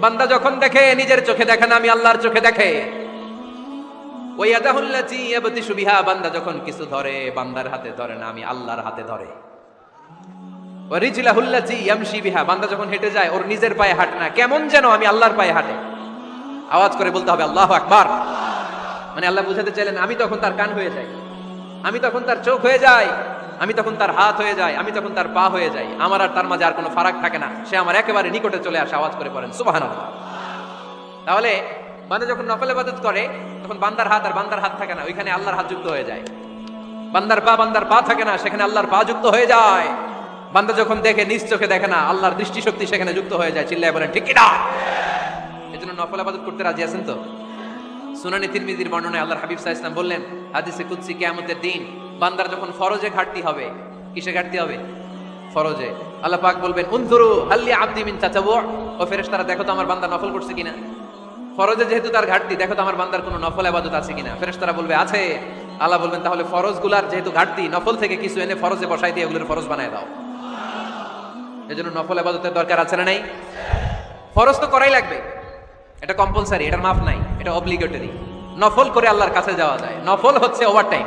বান্দা যখন দেখে, নিজের চোখে দেখে না, আমি আল্লাহর চোখে দেখে। ওয়াদাহুল্লাতি ইয়াবতিশু বিহা, বান্দা যখন কিছু ধরে, বান্দার হাতে ধরে না, আমি আল্লাহর হাতে ধরে। ওয়ারিজলাহুল্লাতি ইয়ামশি বিহা, বান্দা যখন হেঁটে যায়, ওর নিজের পায়ে হাঁটে না, কেমন যেন আমি আল্লাহর পায়ে হাঁটে। আওয়াজ করে বলতে হবে, আল্লাহু আকবার। মানে আল্লাহ বুঝাতে চাইলেন, আমি তখন তার কান হয়ে যাই। আমি তখন তার চোখ হয়ে যাই। আমি তখন তার হাত হয়ে যাই, আমি তখন তার পা হয়ে যাই। আমার আর তার মাঝে আর কোনো ফারাক থাকে না। সে আমার একেবারে নিকটে চলে আসে, আওয়াজ করে পড়েন সুবহানাল্লাহ। তাহলে বান্দা যখন নফল ইবাদত করে, তখন বান্দার হাত আর বান্দার হাত থাকে না, ওইখানে আল্লাহর হাত যুক্ত হয়ে যায়। বান্দার পা বান্দার পা থাকে না, সেখানে আল্লাহর পা যুক্ত হয়ে যায়। বান্দা যখন দেখে, নিজ চোখে দেখে না, আল্লাহর দৃষ্টিশক্তি সেখানে যুক্ত হয়ে যায়, চিল্লায় বলেন ঠিক কিনা এই জন্য নফল আবাদত করতে রাজি আছেন তো? সুনানি তিরমিজির বর্ণনায় আল্লাহর হাবিব সাহা ইসলাম বললেন, হাদিসে কুদসি কিয়ামতের দিন বান্দার যখন ফরজে ঘাটতি হবে, কিসে ঘাটতি হবে? ফরজে। আল্লাহ পাক বলবেন, উনজুরু হাল্লি আব্দি মিন চাচাবু ও ফেরেশতারা, দেখো তো আমার বান্দা নফল করছে কিনা। ফরজে যেহেতু তার ঘাটতি, দেখো তো আমার বান্দার কোনো নফল আবাদত আছে কিনা। ফেরেশতারা বলবে, আছে। আল্লাহ বলবেন, তাহলে ফরজগুলার যেহেতু ঘাটতি, নফল থেকে কিছু এনে ফরজে বসাই দিয়ে এগুলোর ফরজ বানায় দাও। এজন্য নফল আবাদতের দরকার আছে না নাই? ফরজ তো করাই লাগবে। এটা কম্পালসারি এটার মাফ নাই, এটা অব্লিগেটরি নফল করে আল্লাহর কাছে যাওয়া যায়। নফল হচ্ছে ওভার টাইম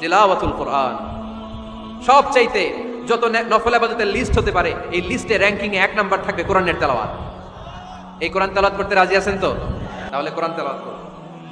তিলাওয়াতুল কোরআন। সব চাইতে যত নফল আবাদতের লিস্ট হতে পারে, এই লিস্টে র্যাঙ্কিং এ এক নাম্বার থাকবে কোরআনের তেলাওয়াত। এই কোরআন তেলাওয়াত করতে রাজি আছেন তো? তাহলে কোরআন তেলাওয়াত করব।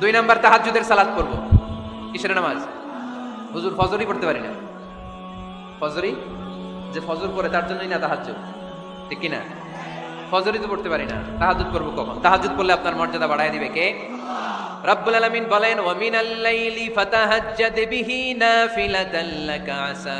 দুই নাম্বার তাহাজ্জুদের সালাত করব কিসের নামাজ? হুজুর ফজরই পড়তে পারি না। ফজরই? যে ফজর পড়ে তার জন্যই না তাহাজ্জুদ। ঠিক কি না ফজরই তো পড়তে পারি না। তাহাজ্জুদ করব কখন? তাহাজ্জুদ করলে আপনার মর্যাদা বাড়ায় দিবে কে? রব্বুল বলেন ওয়া মিনাল লাইলি ফাতাহাজ্জাদ বিহি লাকা আসা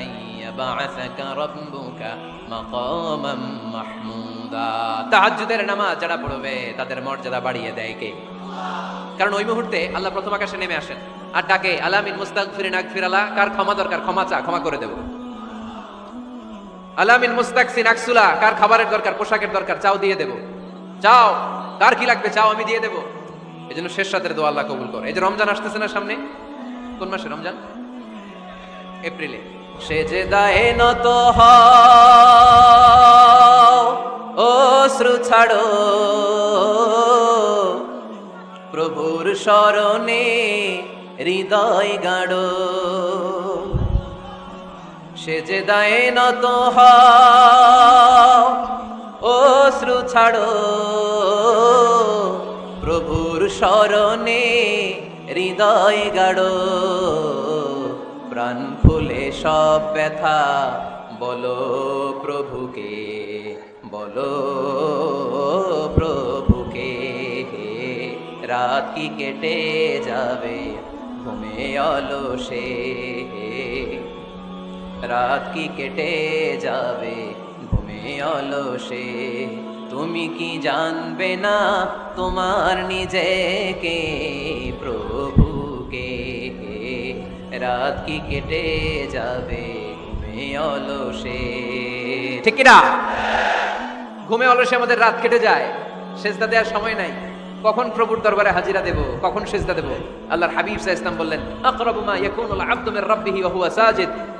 আন রাব্বুকা মাহমুদা। তাহাজ্জুদের নামাজ যারা পড়বে, তাদের মর্যাদা বাড়িয়ে দেয় কে? কারণ ওই মুহূর্তে আল্লাহ প্রথম আকাশে নেমে আসেন। আর ডাকে, আলামিন মুস্তাগফিরিন আগফিরালা কার ক্ষমা দরকার, ক্ষমা চা, ক্ষমা করে দেব। আলামিন মুস্তাকসিন আকসুলা কার খাবারের দরকার পোশাকের দরকার চাও দিয়ে দেব। চাও কার কি লাগবে চাও আমি দিয়ে দেব। এই জন্য শেষ রাতের দোয়া আল্লাহ কবুল করে। এই যে রমজান আসতেছে না সামনে? কোন মাসে রমজান? এপ্রিলে। সে যে দায়ে নত হও, অশ্রু ছাড়ো। প্রভুর স্মরণে হৃদয় গাড়ো সে যে দায়ে নত অশ্রু ছাড়ো। প্রভুর স্মরণে হৃদয় গাড়ো। প্রাণ খুলে সব ব্যথা বলো প্রভুকে বলো প্রভুকে। রাত কি কেটে যাবে? ঘুমে অলসে। রাত কি কেটে যাবে, ঘুমে অলসে। তুমি কি জানবে না তোমার নিজেকে, প্রভুকে? রাত কি কেটে যাবে, ঘুমে অলসে। ঠিক না ঘুমে অলসে আমাদের রাত কেটে যায়, সেজদা দেওয়ার সময় নাই। কখন প্রভুর দরবারে হাজিরা দেব, কখন সেজদা দেব? আল্লাহর হাবিব সাল্লাল্লাহু ইসলাম বললেন, আকরাবু মা ইয়াকুনুল আবদু মির রাব্বিহি ওয়া হুয়া সাজিদ।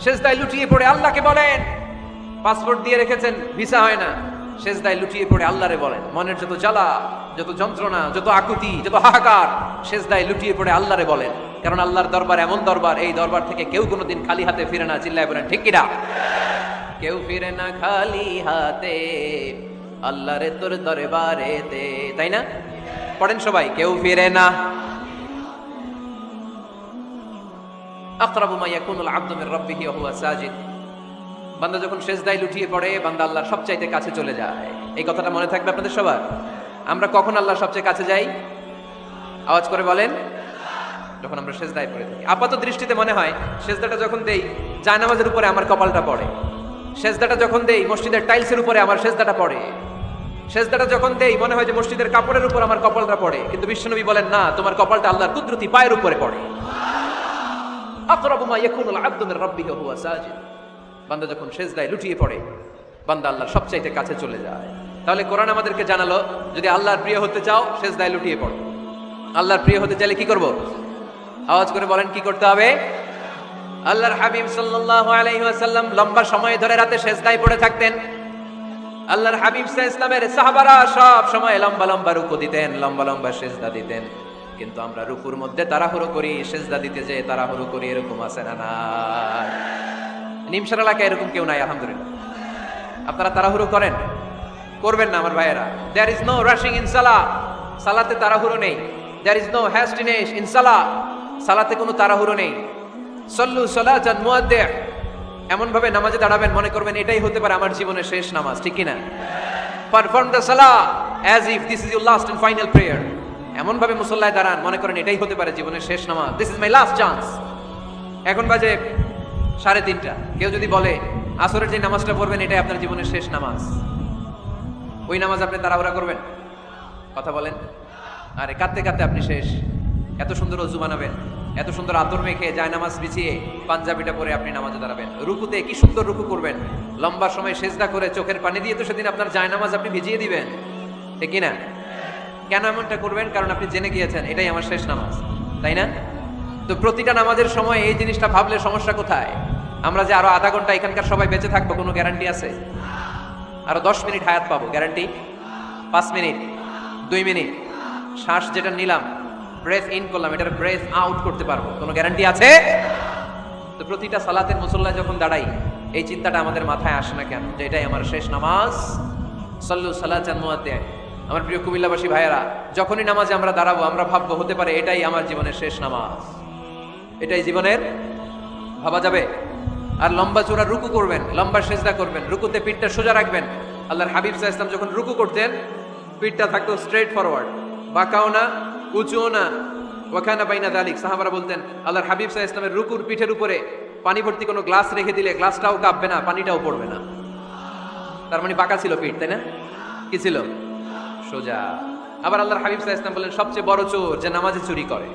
সেজদায় লুটিয়ে পড়ে আল্লাহকে বলেন। পাসপোর্ট দিয়ে রেখেছেন, ভিসা হয় না। সেজদায় লুটিয়ে পড়ে আল্লাহরে বলেন। মনের যত জ্বালা, যত যন্ত্রণা, যত আকুতি, যত হাহাকার, সেজদায় লুটিয়ে পড়ে আল্লাহরে বলেন। কারণ আল্লাহর দরবার এমন দরবার, এই দরবার থেকে কেউ কোনোদিন খালি হাতে ফিরে না। চিল্লায় বলেন, ঠিক কিনা কেউ ফিরে না খালি হাতে, আল্লাহরে তোর দরবারেতে। তাই না? পড়েন সবাই, কেউ ফিরে না আকরাবু মা ইয়াকুনুল আবদু মির রাব্বিহি হুয়া সাজিদ। বান্দা যখন সেজদায় লুটিয়ে পড়ে, বান্দা আল্লাহর সবচাইতে কাছে চলে যায়। এই কথাটা মনে থাকবে আপনাদের সবার? আমরা কখন আল্লাহর সবচেয়ে কাছে যাই? আওয়াজ করে বলেন। যখন আমরা সেজদায় পড়ে থাকি। আপাত দৃষ্টিতে মনে হয়, সেজদাটা যখন দেই, জায়নামাজের উপরে আমার কপালটা পড়ে। সেজদাটা যখন দেই, মসজিদের টাইলসের উপরে আমার সেজদাটা পড়ে। সেজদাটা যখন দেই, মনে হয় যে মসজিদের কাপড়ের উপর আমার কপালটা পড়ে। কিন্তু বিশ্বনবী বলেন, না, তোমার কপালটা আল্লাহর কুদরতি পায়ের উপরে পড়ে। আকরাবু মা ইয়াকুনুল আবদু মির রাব্বিহি হুয়া বান্দা যখন সেজদায় লুটিয়ে পড়ে, বান্দা আল্লাহর সবচাইতে কাছে চলে যায়। তাহলে কোরআন আমাদেরকে জানালো, যদি আল্লাহর প্রিয় হতে চাও, সেজদায় লুটিয়ে পড়ো। আল্লাহর প্রিয় হতে চাইলে কি করব? আওয়াজ করে বলেন, কি করতে হবে? আল্লাহর হাবিব সাল্লাল্লাহু আলাইহি লম্বা সময় ধরে রাতে সেজদায় পড়ে থাকতেন। আল্লাহর হাবিব সাল্লাল্লাহু ইসলামের সাহাবারা সব সময় লম্বা লম্বা রুকু দিতেন, লম্বা লম্বা সেজদা দিতেন। কিন্তু আমরা রুকুর মধ্যে তাড়াহুড়ো করি, সেজদা দিতে যে তাড়াহুড়ো করি, এরকম আছে না না? নিমসার এলাকায় এরকম কেউ নাই, আলহামদুলিল্লাহ। আপনারা তাড়াহুড়ো করেন? করবেন না আমার ভাইয়েরা। There is no rushing in সালা সালাতে তাড়াহুড়ো নেই। There is no hastiness in সালা সালাতে কোনো তাড়াহুড়ো নেই। সল্লু সলাচান মুয়াদ্দে। এমন ভাবে নামাজে দাঁড়াবেন, মনে করবেন এটাই হতে পারে আমার জীবনের শেষ নামাজ, ঠিক কিনা? পারফর্ম দ্য সালা as if this is your last and final prayer এমন ভাবে মুসল্লায় দাঁড়ান, মনে করেন এটাই হতে পারে জীবনের শেষ নামাজ। This is my last chance এখন বাজে সাড়ে তিনটা। কেউ যদি বলে, আসরের যে নামাজটা পড়বেন, এটাই আপনার জীবনের শেষ নামাজ। ওই নামাজ আপনি তাড়াহুড়া করবেন? কথা বলেন। আরে, কাঁদতে কাঁদতে আপনি শেষ। এত সুন্দর অজু বানাবেন এত সুন্দর আতর মেখে যায় নামাজ বিছিয়ে পাঞ্জাবিটা পরে আপনি নামাজে দাঁড়াবেন। রুকুতে কি সুন্দর রুকু করবেন। লম্বা সময় সেজদা করে চোখের পানি দিয়ে তো সেদিন আপনার যায় নামাজ আপনি ভিজিয়ে দিবেন। ঠিক না কেন এমনটা করবেন? কারণ আপনি জেনে গিয়েছেন, এটাই আমার শেষ নামাজ, তাই না? তো প্রতিটা নামাজের সময় এই জিনিসটা ভাবলে সমস্যা কোথায়? আমরা যে আরও আধা ঘণ্টা এখানকার সবাই বেঁচে থাকব, কোনো গ্যারান্টি আছে? আরও দশ মিনিট হায়াত পাবো গ্যারান্টি পাঁচ মিনিট, দুই মিনিট, শ্বাস যেটা নিলাম ব্রেথ ইন করলাম, এটার ব্রেথ আউট করতে পারব, কোনো গ্যারান্টি আছে? তো প্রতিটা সালাতের মুসল্লা যখন দাঁড়াই, এই চিন্তাটা আমাদের মাথায় আসে না কেন? যে এটাই আমার শেষ নামাজ। সল্লু সালাচান মুয়াদ্দে আমার প্রিয় কুমিল্লাবাসী ভাইয়েরা, যখনই নামাজে আমরা দাঁড়াবো, আমরা ভাববো, হতে পারে এটাই আমার জীবনের শেষ নামাজ। এটাই জীবনের, ভাবা যাবে? আর লম্বা চোরা রুকু করবেন, লম্বা সেজদা করবেন, রুকুতে পিঠটা সোজা রাখবেন। আল্লাহর হাবিব সাহা ইসলাম যখন রুকু করতেন, পিঠটা থাকতো স্ট্রেট ফরওয়ার্ড বাঁকাও না, উঁচুও না। ওখানে বাইনা দালিক, সাহাবারা বলতেন, আল্লাহর হাবিব সাহা ইসলামের রুকুর পিঠের উপরে পানি ভর্তি কোনো গ্লাস রেখে দিলে গ্লাসটাও কাঁপবে না, পানিটাও পড়বে না। তার মানে বাঁকা ছিল পিঠ, তাই না? কি ছিল? সোজা। আবার আল্লাহর হাবিব সাহা ইসলাম বললেন, সবচেয়ে বড় চোর যে নামাজে চুরি করে।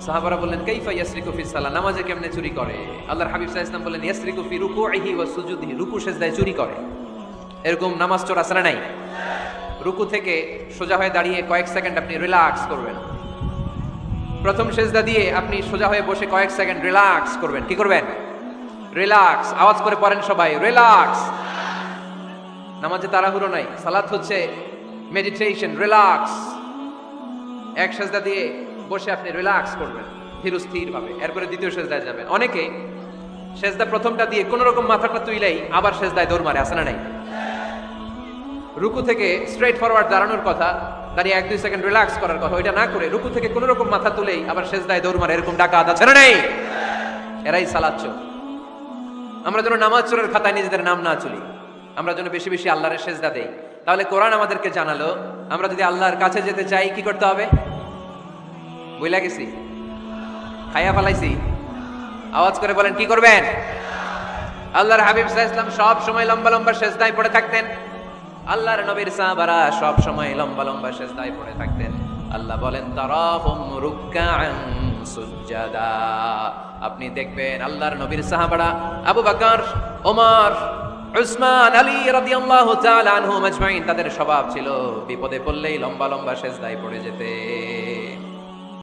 সাহাবারা বললেন, কাইফা ইয়াসরিকু ফি সালাহ নামাজে কেমনে চুরি করে? আল্লাহর হাবিব আলাইহি ওয়াসাল্লাম বললেন, ইয়াসরিকু ফি রুকুইহি ওয়া সুজুদিহি। রুকু সেজদায় চুরি করে। এরকম নামাজ চোর না নাই? রুকু থেকে সোজা হয়ে দাঁড়িয়ে কয়েক সেকেন্ড আপনি রিল্যাক্স করবেন। প্রথম সেজদা দিয়ে আপনি সোজা হয়ে বসে কয়েক সেকেন্ড রিল্যাক্স করবেন। কি করবেন? রিল্যাক্স। আওয়াজ করে পড়েন সবাই, রিল্যাক্স। নামাজে তাড়াহুড়ো নাই, সালাত হচ্ছে মেডিটেশন রিল্যাক্স এক সেজদা দিয়ে বসে আপনি রিল্যাক্স করবেন, ধীর স্থির ভাবে এরপরে দ্বিতীয় সেজদায় যাবেন। অনেকে সেজদা প্রথমটা দিয়ে কোন রকম মাথাটা তুইলেই আবার সেজদায় দৌড় মারে আসে না নাই? রুকু থেকে স্ট্রেট ফরওয়ার্ড দাঁড়ানোর কথা, দাঁড়িয়ে এক দুই সেকেন্ড রিল্যাক্স করার কথা, ওইটা না করে রুকু থেকে কোন রকম মাথা তুলেই আবার সেজদায় দৌড় মারে, এরকম ডাকাত আছে না নাই? এরাই সালাচ্ছ আমরা যেন নামাজ চোরের খাতায় নিজেদের নাম না চলি। আমরা যেন বেশি বেশি আল্লাহরের সেজদা দেই। তাহলে কোরআন আমাদেরকে জানালো, আমরা যদি আল্লাহর কাছে যেতে চাই, কি করতে হবে? বইলা গেছি। খাইয়া ফেলাইছি। আওয়াজ করে বলেন, কি করবেন? আল্লাহর হাবিব ইসলাম সব সময় লম্বা লম্বা সেজদায় পড়ে থাকতেন। আল্লাহর নবীর সাহাবারা সব সময় লম্বা লম্বা সেজদায় পড়ে থাকতেন। আল্লাহ বলেন, তারাহুম রুকআন সুজ্জাদা। আপনি দেখবেন আল্লাহর নবীর সাহাবারা, আবু বকর, ওমর উসমান আলী রাদিয়াল্লাহু তাআলা আনহু মাজমাইন, তাদের স্বভাব ছিল বিপদে পড়লেই লম্বা লম্বা সেজদায় পড়ে যেতে।